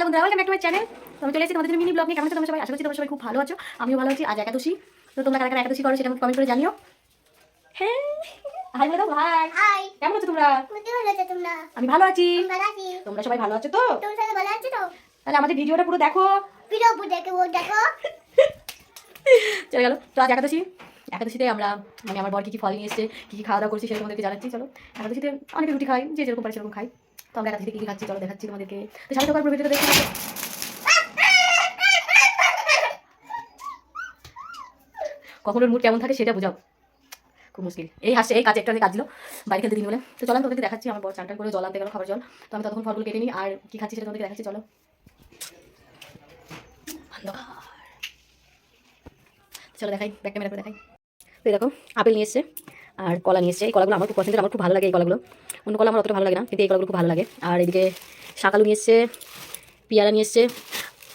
Hello বন্ধুরা welcome back to my channel আমি চলে এসেছি তোমাদের মিনি ব্লগ নিয়ে। কেমন আছো তোমরা সবাই? আশা করছি তোমরা সবাই খুব ভালো আছো। আমিও ভালো আছি আজ একাদশী। তো তোমরা কারা কারা একাদশী করো সেটা আমাকে কমেন্ট করে জানিও। হ্যাঁ হাই বলে দাও ভাই হাই কেমন আছো তোমরা? বুঝতে পারছ তোমরা? আমি ভালো আছি। ভালো আছি। তোমরা সবাই ভালো আছো তো? তোমরা সবাই ভালো আছো তো? তাহলে আমাদের ভিডিওটা পুরো দেখো। ভিডিও দেখে ও দেখো। চলে গেল। তো আজ একাদশী। একাদশীতে আমরা মানে আমার বর কী কী ফল নিয়ে এসেছে কী কী খাওয়া দাওয়া করছি সেটা তোমাদেরকে জানাচ্ছি। চলো একাদশীতে অনেকে রুটি খাই যে যেরকম পারে সেরকম খাই খাচ্ছি? চলো দেখাচ্ছি কখন ওর মুড কেমন থাকে সেটা বোঝাও। খুব মুশকিল। এই হাসে এই কাজ একটা কাজ দিল। বাড়ি খেলতে দিন বলে। তো চলো আমি দেখাচ্ছি, আমার বর চানটান করে জল আনতে গেল, খাবার জল। তো আমি তখন ফলগুলো কেটে নিই। আর কী খাচ্ছি সেটা তোমাদেরকে দেখাচ্ছি, চলো। চলো দেখাই ব্যাক ক্যামেরা করে দেখাই। তো দেখো আপেল নিয়ে এসছে। আর কলা নিয়ে এসছে। এই কলাগুলো আমার খুব পছন্দের, আমার খুব ভালো লাগে এই কলাগুলো। অন্য কলা আমার অতটা ভালো লাগে না, কিন্তু এই কলাগুলো খুব ভালো লাগে। আর এদিকে শাকালু নিয়ে এসছে, পেয়ারা নিয়ে এসছে,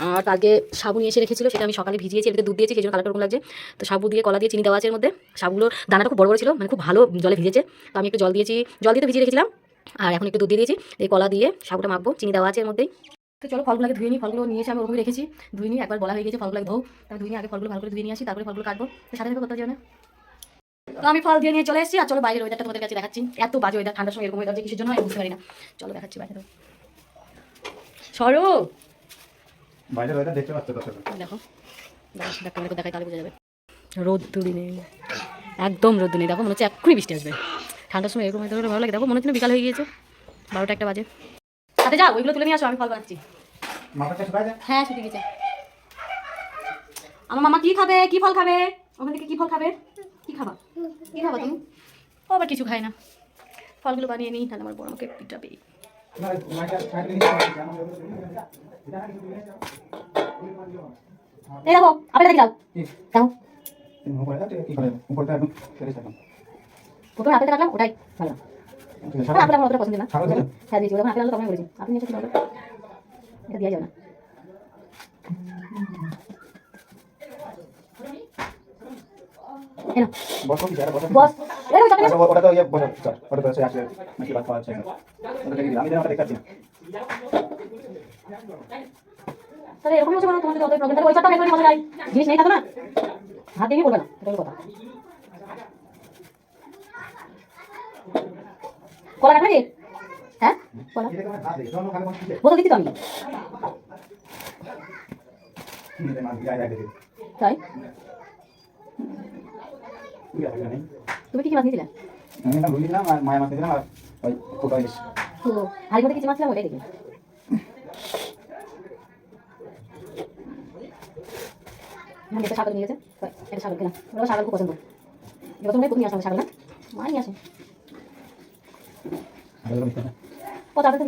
আর আগে সাবু নিয়ে এসে রেখেছিল, সেটা আমি সকালে ভিজিয়েছি এদিকে দুধ দিয়েছি, সেই জন্য কালারটা লাগছে। তো সাবু দিয়ে কলা দিয়ে চিনি দেওয়া আছে এর মধ্যে। সাবুগুলো দানাটা খুব বড় বড় ছিল মানে খুব ভালো জলে ভিজেছে। তো আমি একটু জল দিয়েছি, জল দিয়ে তো ভিজিয়ে রেখেছিলাম। আর এখন একটু দুধ দিয়ে দিয়েছি, এই কলা দিয়ে সাবুটা মাখবো, চিনি দেওয়া আছে এর মধ্যেই। তো চলো ফলগুলোকে ধুয়ে নিই, ফলগুলো নিয়ে এসে আমি ওরকমই রেখেছি। ধুয়ে নিই একবার বলা হয়ে গেছে ফলগুলোকে ধো তারপর ধুয়ে নিয়ে আগে ফলগুলো ভালো করে ধুয়ে নিয়ে আসি, তারপরে ফলগুলো কাটবো। তো সাথে করতে যাবে তো আমি ফল দিয়ে নিয়ে চলে এসেছি আর চলো বাইরের ওয়েদারটা তোমাদের কাছে দেখাচ্ছি। এত বাজে ওয়েদার ঠান্ডার সময় এরকম ওয়েদার যে কিসের জন্য আমি বুঝতে পারি না। চলো দেখাচ্ছি বাইরে সরো! বাইরের ওয়েদার দেখতে পাচ্ছ দেখো। দেখো দেখাই তাহলে বোঝা যাবে। রোদ তুলি নেই। একদম রোদ নেই। দেখো মনে হচ্ছে এক্ষুনি বৃষ্টি আসবে। ঠান্ডার সময় এরকম হলে ভালো লাগে। দেখো মনে হচ্ছে বিকাল হয়ে গিয়েছে। বারোটা একটা বাজে। সাথে যাও ওইগুলো তুলে নিয়ে আসো আমি ফল বানাচ্ছি। হ্যাঁ শুকিয়ে গেছে। আমার মামা কি খাবে? কি ফল খাবে? ওখান থেকে কি ফল খাবে? খাবা? কি খাবা তুমি? ও আবার কিছু খায় না। ফলগুলো বানিয়ে নিই তাহলে আমার বড় আমাকে পিটাবে। দিয়ে এই দেখো আপেল দেখি যাও দাও। উপরে যাচ্ছে কি করে উপরটা একদম ফেলে থাকুন প্রথমে আপেলটা রাখলাম ওটাই ভালো আপেল আমার অতটা পছন্দ না? হ্যাঁ দিয়েছি ওরকম আপেল আনলো তখন বলেছি আপনি এটা দেওয়া যাবে না। এনো ইয়ে মানে নেই কথা কলা কাটবে কি হ্যাঁ কলা বোতল দিচ্ছি তাই তুমি কি কি মাছ নিয়েছিলে আমি না ভুলি না মায়া মাছ দিলাম আর ওই কোটা ইলিশ তো হাড়ির মধ্যে কিছু মাছ ছিল? ওটাই দেখি। হ্যাঁ এটা ছাগল নিয়ে গেছে। এটা ছাগল কিনা। ওরা ছাগল খুব পছন্দ। এবার তোমরা কোথায় না? মা নিয়ে আসে। আর এগুলো মিথ্যা না ও তাদের তো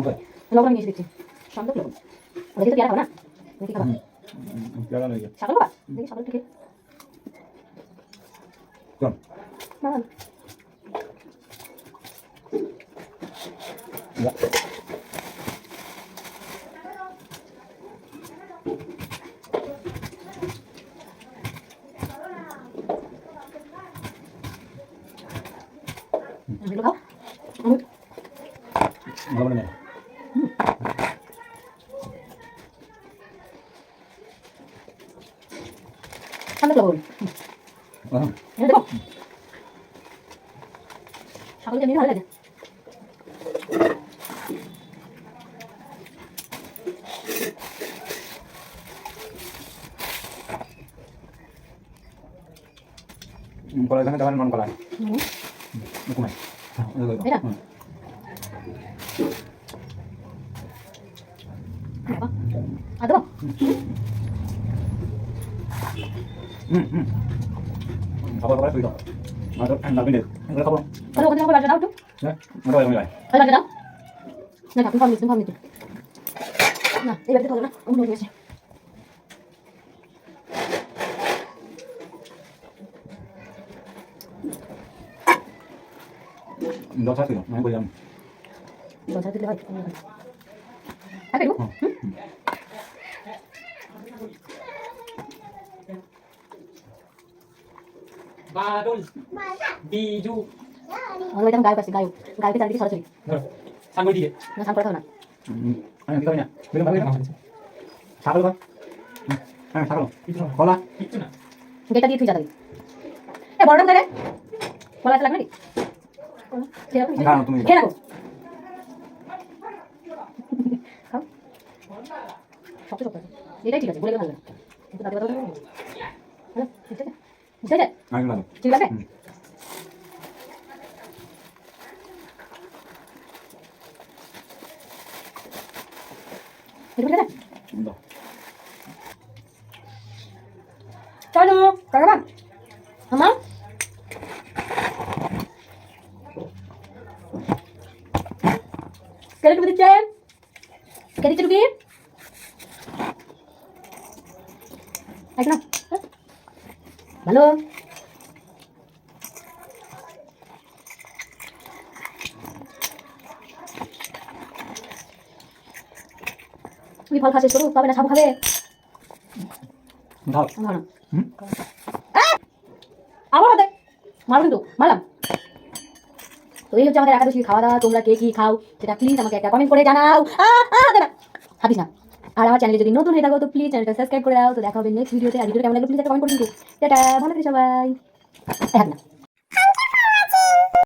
হবে লবণ নিয়ে এসে দিচ্ছি। সন্দেহ লবণ। ওরা কিন্তু পেয়ারা খাবে না? তুমি কি খাবা পেয়ারা লই ছাগল খাবা দেখি ছাগল ঠিক চল না যা এগুলো খাও আমি লবণ নে লবণ হ্যাঁ এনে দেবো ছাগলকে নিয়ে ভালো লাগে। মন কলা। হুম। ঘুমাই। খাবার খাবার দাও আর ঠান্ডা বিনে এগুলো খাব তাহলে ওখানে হ্যাঁ হয়ে বাড়িতে দাও না না না দিলে হয় অন্য বাড়ি। থাকে দেবো বাদল। বিজু বাড়িতে এখন গায়ক আছে গায়ক। গায়কের চারিদিকে সরাসরি। সামনে দিকে। না স্নান করাতে না। আমি কি করি না। বেরো ভালো না ছাগল বা হ্যাঁ ছাগল। কলা। কিচ্ছু না। গেটটা দিয়ে তুই যাবি এ বড়টা কোথায় রে। কলা লাগবে নাকি? না, না, তুমি- খেয়ে রাখো। খাও। এটাই ঠিক আছে বলে গেলে ভালো লাগে কিন্তু তাতে কথা বলতে হবে না। হ্যালো, ঠিক আছে ঠিক আছে আমি লাগবে ঠিক আছে হুম। এটা ঠিক আছে দাও চলো কাকা আমার কে টুকু দিচ্ছে এক না। ভালো। তুমি ফল খাচ্ছিস করো তবে না সাবু খাবে? আবার হাতে। মারো কিন্তু মারলাম। তো এই হচ্ছে আমাদের একাদশী খাওয়া দাওয়া তোমরা কে কি খাও সেটা প্লিজ আমাকে একটা কমেন্ট করে জানাও। আহ, না। আর আমার চ্যানেলে যদি নতুন হয়ে থাকো, তো প্লিজ চ্যানেলটা সাবস্ক্রাইব করে দাও। তো দেখা হবে নেক্সট ভিডিওতে আর ভিডিওটা কেমন লাগল প্লিজ একটা কমেন্ট করে কিন্তু টাটা, ভালো থাকে সবাই।